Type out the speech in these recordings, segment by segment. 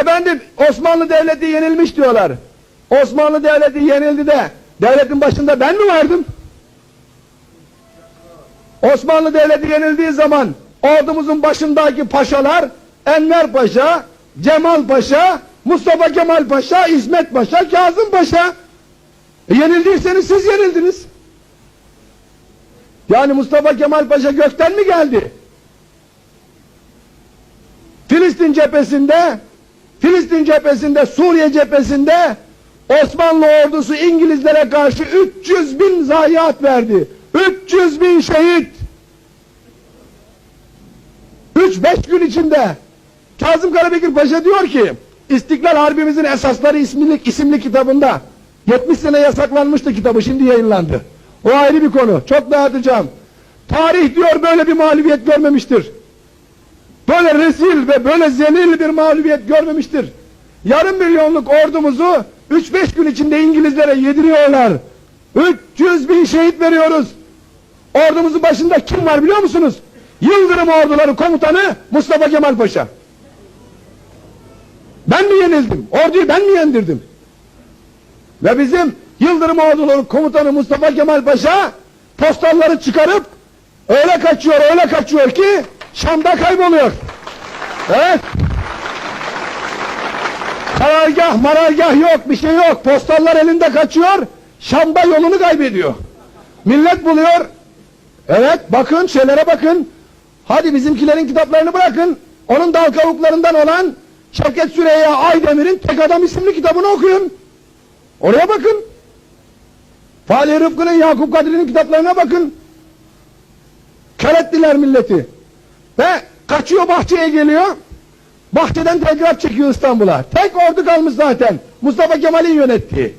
Efendim Osmanlı Devleti yenilmiş diyorlar. Osmanlı Devleti yenildi de devletin başında ben mi vardım? Osmanlı Devleti yenildiği zaman ordumuzun başındaki paşalar Enver Paşa, Cemal Paşa, Mustafa Kemal Paşa, İsmet Paşa, Kazım Paşa. E, yenildiyseniz siz yenildiniz. Yani Mustafa Kemal Paşa gökten mi geldi? Filistin cephesinde, Filistin cephesinde, Suriye cephesinde Osmanlı ordusu İngilizlere karşı 300 bin zayiat verdi. 300 bin şehit. 3-5 gün içinde Kazım Karabekir Paşa diyor ki İstiklal Harbimizin Esasları isimli, isimli kitabında 70 sene yasaklanmıştı kitabı şimdi yayınlandı. O ayrı bir konu. Çok dağıtacağım. Tarih diyor böyle bir mağlubiyet görmemiştir. Böyle rezil ve böyle zelil bir mağlubiyet görmemiştir. Yarım milyonluk ordumuzu 3-5 gün içinde İngilizlere yediriyorlar. 300 bin şehit veriyoruz. Ordumuzun başında kim var biliyor musunuz? Yıldırım orduları komutanı Mustafa Kemal Paşa. Ben mi yenildim? Orduyu ben mi yendirdim? Ve bizim Yıldırım orduları komutanı Mustafa Kemal Paşa postalları çıkarıp öyle kaçıyor öyle kaçıyor ki Şam'da kayboluyor. Evet. Karargah marargah yok bir şey yok. Postallar elinde kaçıyor. Şam'da yolunu kaybediyor. Millet buluyor. Evet bakın şeylere bakın. Hadi bizimkilerin kitaplarını bırakın. Onun dal kavuklarından olan Şevket Süreyya Aydemir'in Tek Adam isimli kitabını okuyun. Oraya bakın. Fahri Rıfkı'nın Yakup Kadri'nin kitaplarına bakın. Kör ettiler milleti. Ve kaçıyor bahçeye geliyor. Bahçeden telgraf çekiyor İstanbul'a. Tek ordu kalmış zaten. Mustafa Kemal'in yönettiği.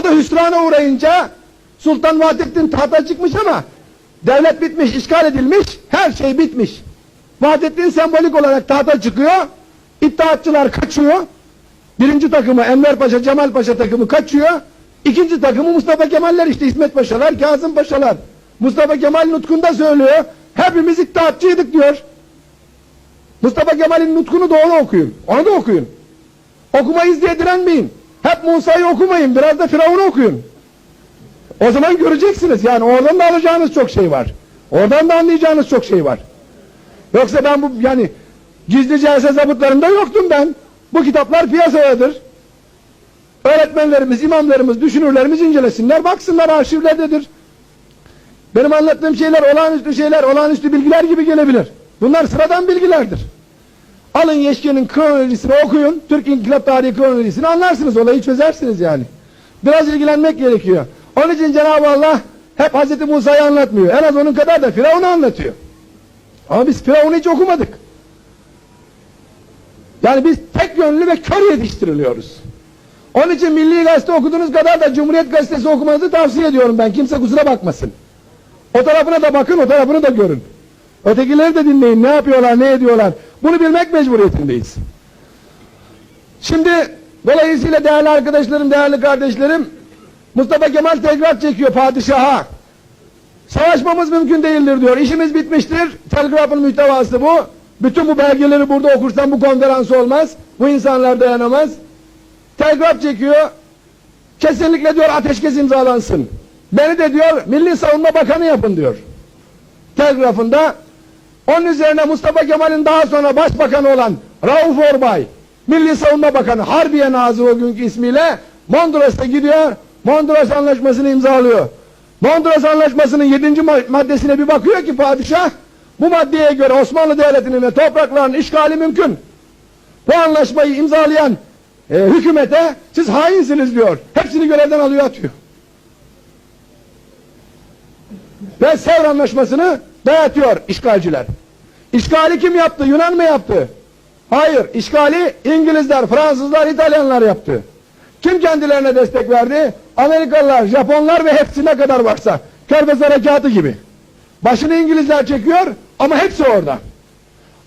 O da hüsrana uğrayınca Sultan Vahdettin tahta çıkmış ama devlet bitmiş, işgal edilmiş, her şey bitmiş. Vahdettin sembolik olarak tahta çıkıyor. İttihatçılar kaçıyor. Birinci takımı Enver Paşa, Cemal Paşa takımı kaçıyor. İkinci takımı Mustafa Kemaller işte İsmet Paşalar, Kazım Paşalar. Mustafa Kemal nutkunda söylüyor. Hepimiz iddiatçıydık diyor. Mustafa Kemal'in nutkunu doğru okuyun. Onu da okuyun. Okumayız diye direnmeyin. Hep Musa'yı okumayın. Biraz da Firavun'u okuyun. O zaman göreceksiniz. Yani oradan da alacağınız çok şey var. Oradan da anlayacağınız çok şey var. Yoksa ben bu yani gizli celse zabıtlarında yoktum ben. Bu kitaplar piyasadadır. Öğretmenlerimiz, imamlarımız, düşünürlerimiz incelesinler, baksınlar arşivlerdedir. Benim anlattığım şeyler olağanüstü şeyler, olağanüstü bilgiler gibi gelebilir. Bunlar sıradan bilgilerdir. Alın Yeşke'nin kronolojisini okuyun, Türk İnkılap Tarihi kronolojisini anlarsınız, olayı çözersiniz yani. Biraz ilgilenmek gerekiyor. Onun için Cenab-ı Allah hep Hz. Musa'yı anlatmıyor. En az onun kadar da Firavun'u anlatıyor. Ama biz Firavun'u hiç okumadık. Yani biz tek yönlü ve kör yetiştiriliyoruz. Onun için Milli Gazete okuduğunuz kadar da Cumhuriyet Gazetesi okumanızı tavsiye ediyorum ben. Kimse kusura bakmasın. O tarafına da bakın, o tarafını da görün. Ötekileri de dinleyin. Ne yapıyorlar, ne ediyorlar. Bunu bilmek mecburiyetindeyiz. Şimdi dolayısıyla değerli arkadaşlarım, değerli kardeşlerim Mustafa Kemal telgraf çekiyor padişaha. Savaşmamız mümkün değildir diyor. İşimiz bitmiştir. Telgrafın mütevası bu. Bütün bu belgeleri burada okursam bu konferans olmaz. Bu insanlar dayanamaz. Telgraf çekiyor. Kesinlikle diyor ateşkes imzalansın. Beni de diyor Milli Savunma Bakanı yapın diyor. Telgrafında onun üzerine Mustafa Kemal'in daha sonra başbakanı olan Rauf Orbay, Milli Savunma Bakanı, Harbiye Nazırı o günkü ismiyle Mondros'a gidiyor, Mondros Anlaşması'nı imzalıyor. Mondros Anlaşması'nın 7. maddesine bir bakıyor ki padişah, bu maddeye göre Osmanlı Devleti'nin ve topraklarının işgali mümkün. Bu anlaşmayı imzalayan e, hükümete siz hainsiniz diyor. Hepsini görevden alıyor atıyor. Ve Sevr Anlaşması'nı dayatıyor işgalciler. İşgali kim yaptı? Yunan mı yaptı? Hayır. işgali İngilizler, Fransızlar, İtalyanlar yaptı. Kim kendilerine destek verdi? Amerikalılar, Japonlar ve hepsine kadar varsa. Körfez Harekatı gibi. Başını İngilizler çekiyor ama hepsi orada.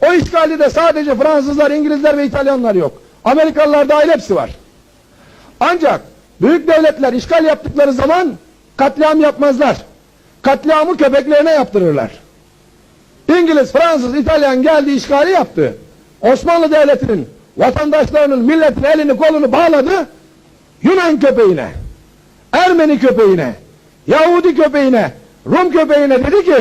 O işgali de sadece Fransızlar, İngilizler ve İtalyanlar yok. Amerikalılar dahil hepsi var. Ancak büyük devletler işgal yaptıkları zaman katliam yapmazlar. Katliamı köpeklerine yaptırırlar. İngiliz, Fransız, İtalyan geldi işgali yaptı. Osmanlı Devleti'nin vatandaşlarının milletin elini kolunu bağladı Yunan köpeğine, Ermeni köpeğine, Yahudi köpeğine, Rum köpeğine dedi ki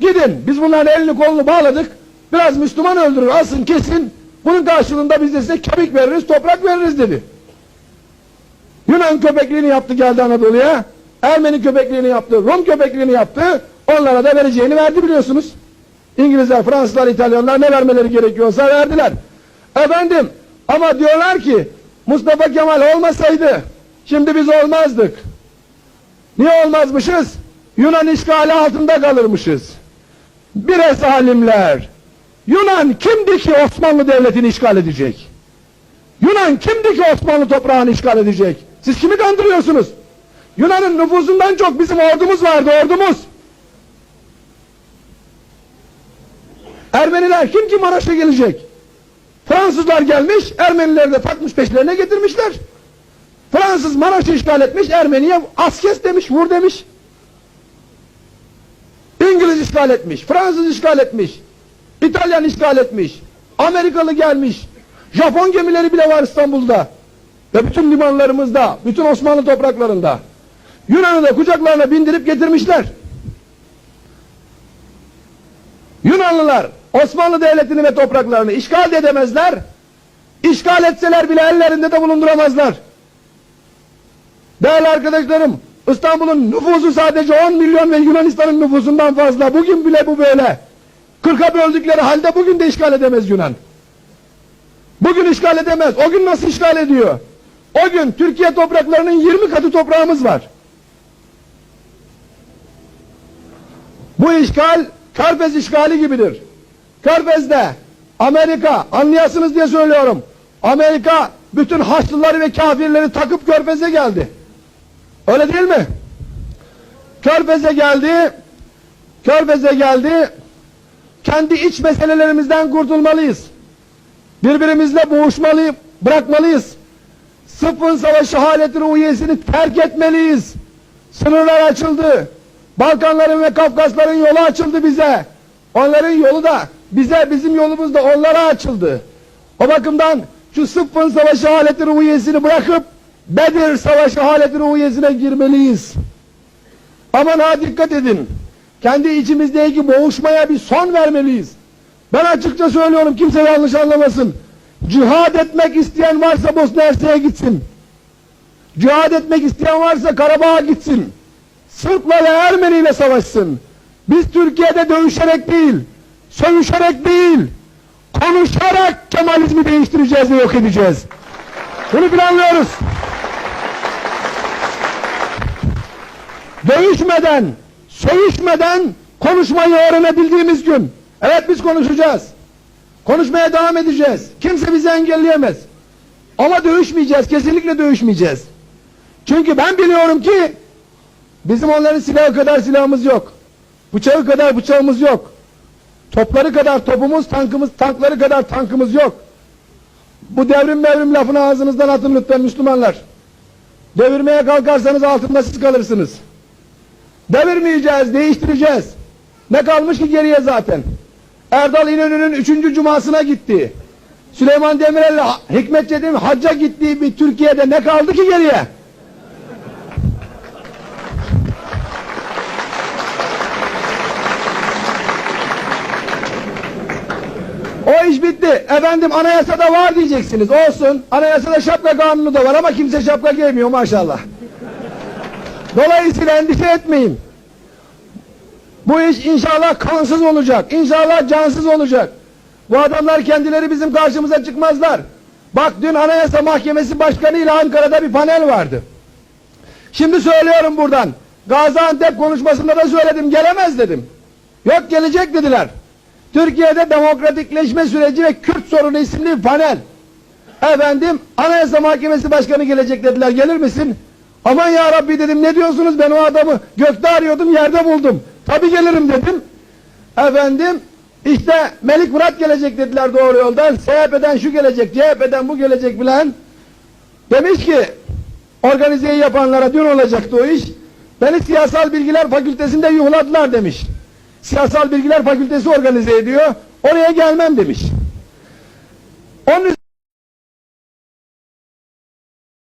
gidin biz bunların elini kolunu bağladık biraz Müslüman öldürür alsın kesin bunun karşılığında biz de size kemik veririz toprak veririz dedi. Yunan köpekliğini yaptı geldi Anadolu'ya. Ermeni köpekliğini yaptı, Rum köpekliğini yaptı. Onlara da vereceğini verdi biliyorsunuz. İngilizler, Fransızlar, İtalyanlar ne vermeleri gerekiyorsa verdiler. Efendim ama diyorlar ki Mustafa Kemal olmasaydı şimdi biz olmazdık. Niye olmazmışız? Yunan işgali altında kalırmışız. Bir zalimler. Yunan kimdi ki Osmanlı Devleti'ni işgal edecek? Yunan kimdi ki Osmanlı toprağını işgal edecek? Siz kimi kandırıyorsunuz? Yunan'ın nüfusundan çok bizim ordumuz vardı, ordumuz. Ermeniler kim ki Maraş'a gelecek? Fransızlar gelmiş, Ermenileri de takmış peşlerine getirmişler. Fransız Maraş'ı işgal etmiş, Ermeniye askes demiş, vur demiş. İngiliz işgal etmiş, Fransız işgal etmiş, İtalyan işgal etmiş, Amerikalı gelmiş, Japon gemileri bile var İstanbul'da. Ve bütün limanlarımızda, bütün Osmanlı topraklarında. Yunan'ı da kucaklarına bindirip getirmişler. Yunanlılar Osmanlı Devleti'ni ve topraklarını işgal de edemezler. İşgal etseler bile ellerinde de bulunduramazlar. Değerli arkadaşlarım, İstanbul'un nüfusu sadece 10 milyon ve Yunanistan'ın nüfusundan fazla. Bugün bile bu böyle. 40'a böldükleri halde bugün de işgal edemez Yunan. Bugün işgal edemez. O gün nasıl işgal ediyor? O gün Türkiye topraklarının 20 katı toprağımız var. Bu işgal Körfez işgali gibidir. Körfez'de Amerika anlayasınız diye söylüyorum. Amerika bütün Haçlıları ve kafirleri takıp Körfez'e geldi. Öyle değil mi? Körfez'e geldi. Körfez'e geldi. Kendi iç meselelerimizden kurtulmalıyız. Birbirimizle boğuşmalıyız, bırakmalıyız. Sıfır savaşı haleti ruhiyesini terk etmeliyiz. Sınırlar açıldı. Balkanların ve Kafkasların yolu açıldı bize. Onların yolu da bize, bizim yolumuz da onlara açıldı. O bakımdan şu sıfır savaşı haleti ruhiyesini bırakıp Bedir savaşı haleti ruhiyesine girmeliyiz. Aman ha dikkat edin. Kendi içimizdeki boğuşmaya bir son vermeliyiz. Ben açıkça söylüyorum kimse yanlış anlamasın. Cihad etmek isteyen varsa Bosna Hersek'e gitsin. Cihad etmek isteyen varsa Karabağ'a gitsin. Sırpla ve Ermeni ile savaşsın. Biz Türkiye'de dövüşerek değil, sövüşerek değil, konuşarak Kemalizmi değiştireceğiz ve yok edeceğiz. Bunu planlıyoruz. Dövüşmeden, sövüşmeden konuşmayı öğrenebildiğimiz gün, evet biz konuşacağız. Konuşmaya devam edeceğiz. Kimse bizi engelleyemez. Ama dövüşmeyeceğiz, kesinlikle dövüşmeyeceğiz. Çünkü ben biliyorum ki bizim onların silahı kadar silahımız yok. Bıçağı kadar bıçağımız yok. Topları kadar topumuz, tankımız, tankları kadar tankımız yok. Bu devrim mevrim lafını ağzınızdan atın lütfen Müslümanlar. Devirmeye kalkarsanız altında siz kalırsınız. Devirmeyeceğiz, değiştireceğiz. Ne kalmış ki geriye zaten? Erdal İnönü'nün üçüncü cumasına gitti. Süleyman Demirel'le Hikmet Çetin hacca gittiği bir Türkiye'de ne kaldı ki geriye? O iş bitti. Efendim anayasada var diyeceksiniz. Olsun. Anayasada şapka kanunu da var ama kimse şapka giymiyor maşallah. Dolayısıyla endişe etmeyin. Bu iş inşallah kansız olacak. İnşallah cansız olacak. Bu adamlar kendileri bizim karşımıza çıkmazlar. Bak dün Anayasa Mahkemesi Başkanı ile Ankara'da bir panel vardı. Şimdi söylüyorum buradan. Gaziantep konuşmasında da söyledim. Gelemez dedim. Yok gelecek dediler. Türkiye'de demokratikleşme süreci ve Kürt sorunu isimli panel. Efendim Anayasa Mahkemesi Başkanı gelecek dediler. Gelir misin? Aman ya Rabbi dedim ne diyorsunuz ben o adamı gökte arıyordum yerde buldum. Tabi gelirim dedim. Efendim işte Melik Murat gelecek dediler doğru yoldan. CHP'den şu gelecek, CHP'den bu gelecek filan. Demiş ki organizeyi yapanlara dün olacaktı o iş. Beni Siyasal Bilgiler Fakültesinde yuhladılar demiş. Siyasal Bilgiler Fakültesi organize ediyor. Oraya gelmem demiş. Onun